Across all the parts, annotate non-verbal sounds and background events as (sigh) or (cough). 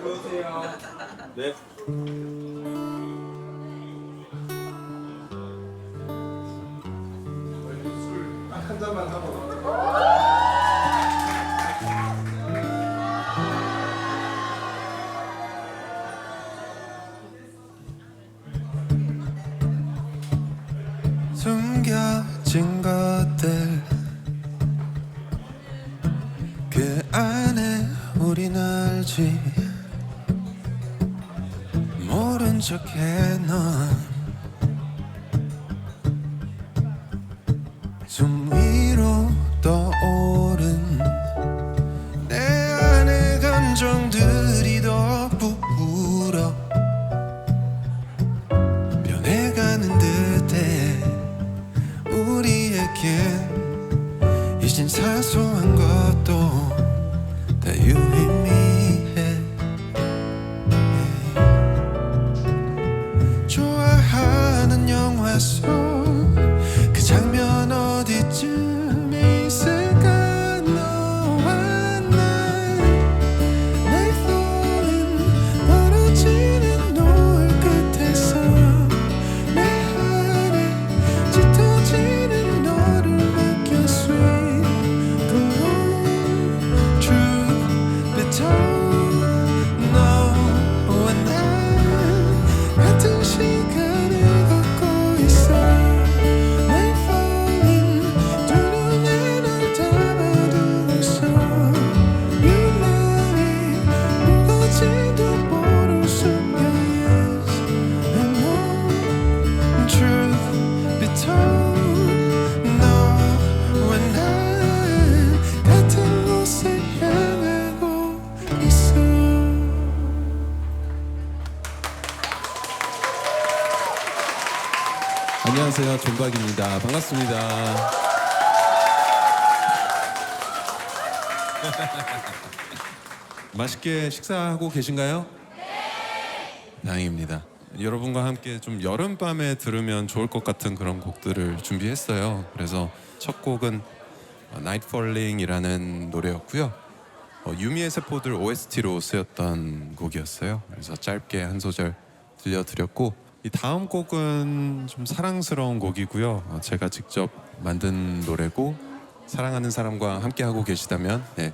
들어오세요. 네. 한 잔만 하고 숨겨진 것 척해 넌 안녕하세요. 존박입니다. 반갑습니다. (laughs) 맛있게 식사하고 계신가요? 네. 다행입니다. 여러분과 함께 좀 여름밤에 들으면 좋을 것 같은 그런 곡들을 준비했어요. 그래서 첫 곡은 어, Night Falling이라는 노래였고요. 어, 유미의 세포들 OST로 쓰였던 곡이었어요. 그래서 짧게 한 소절 들려드렸고 이 다음 곡은 좀 사랑스러운 곡이고요. 어, 제가 직접 만든 노래고 사랑하는 사람과 함께 하고 계시다면 네,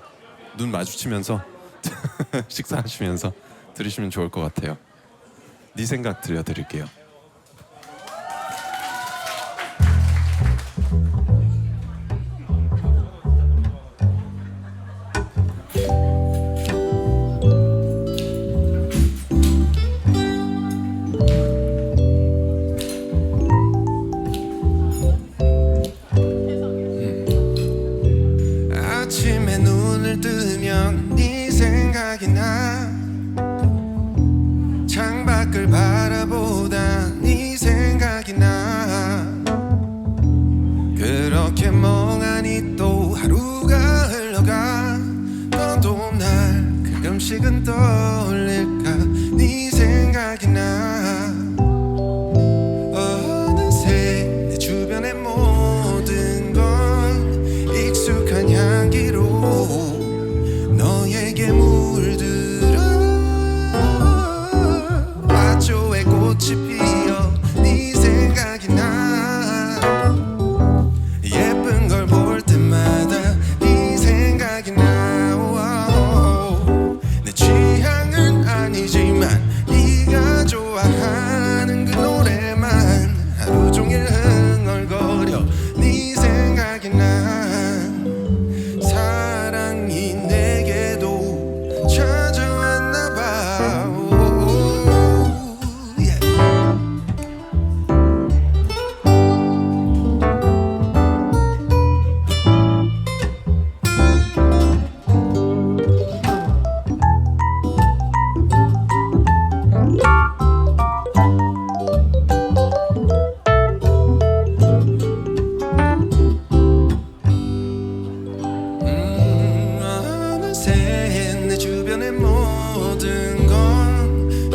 눈 마주치면서 (laughs) 식사하시면서 들으시면 좋을 것 같아요. 네 생각 들려드릴게요. 그렇게 멍하니 또 하루가 흘러가. 너도 날 가끔씩은 떠올릴까? 네 생각이 나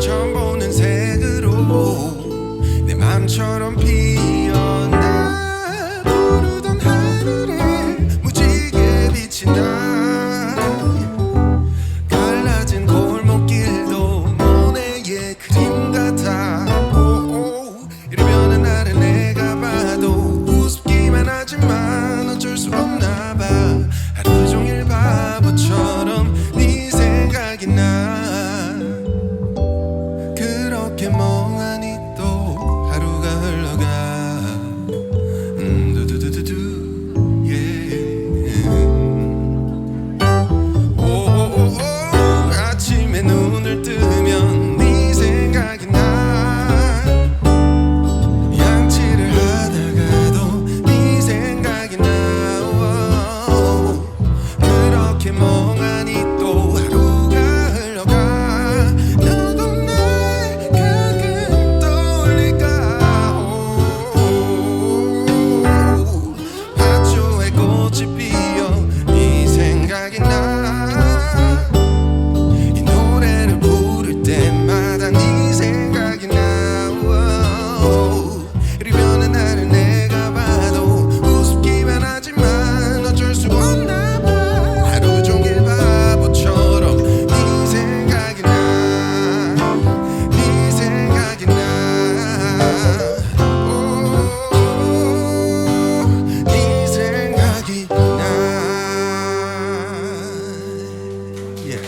처음 보는 색으로 내 맘처럼 피 예.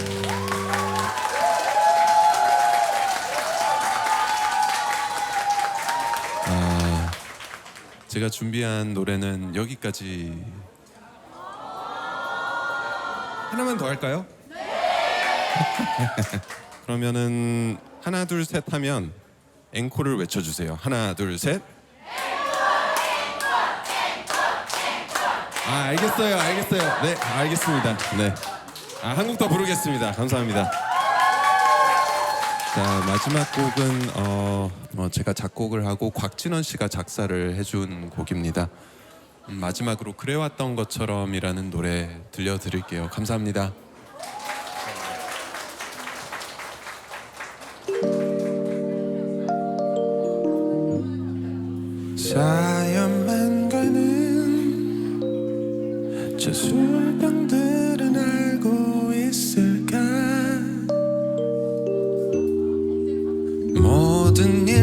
제가 준비한 노래는 여기까지. 하나만 더 할까요? (laughs) 그러면은 하나 둘 셋 하면 앵콜을 외쳐주세요. 하나 둘 셋. 아 알겠어요, 알겠어요. 네, 알겠습니다. 네, 아 한국 더 부르겠습니다. 감사합니다. 자 마지막 곡은 어, 뭐 제가 작곡을 하고 곽진원 씨가 작사를 해준 곡입니다. 음, 마지막으로 그래왔던 것처럼이라는 노래 들려드릴게요. 감사합니다. 사 golden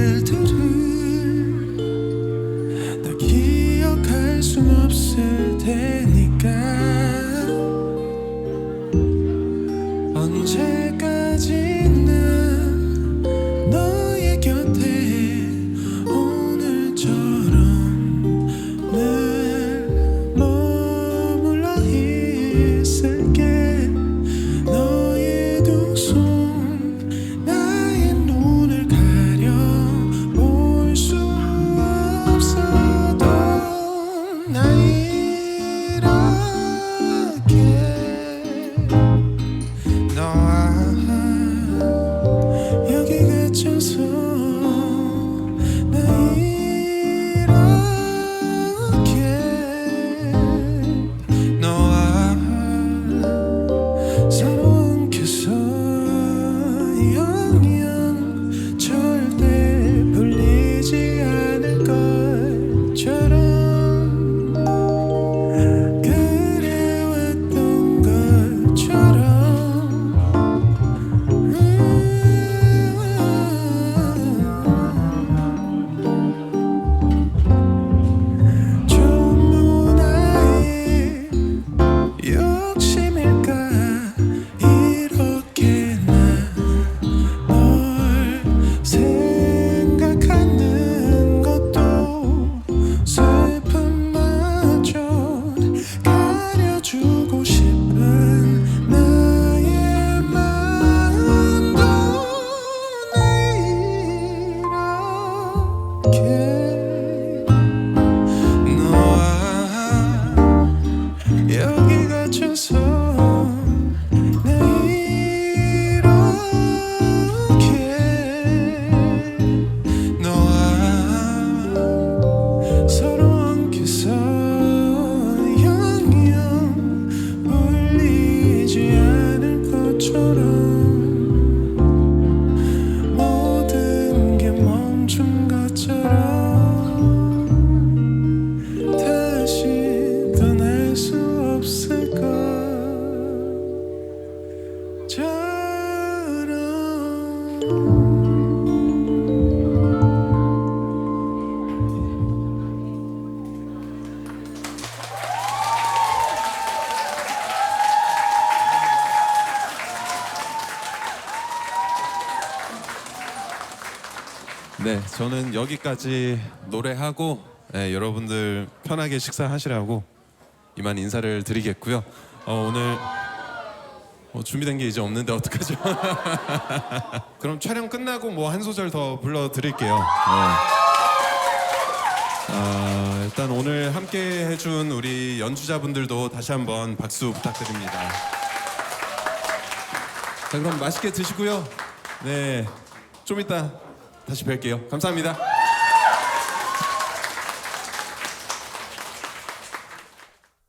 네, 저는 여기까지 노래하고 예, 여러분들 편하게 식사하시라고 이만 인사를 드리겠고요. 어, 오늘 어, 준비된 게 이제 없는데 어떡하죠? (laughs) 그럼 촬영 끝나고 뭐 한 소절 더 불러드릴게요. 네. 아, 일단 오늘 함께 해준 우리 연주자분들도 다시 한번 박수 부탁드립니다. 자, 그럼 맛있게 드시고요. 네, 좀 이따 다시 뵐게요. 감사합니다.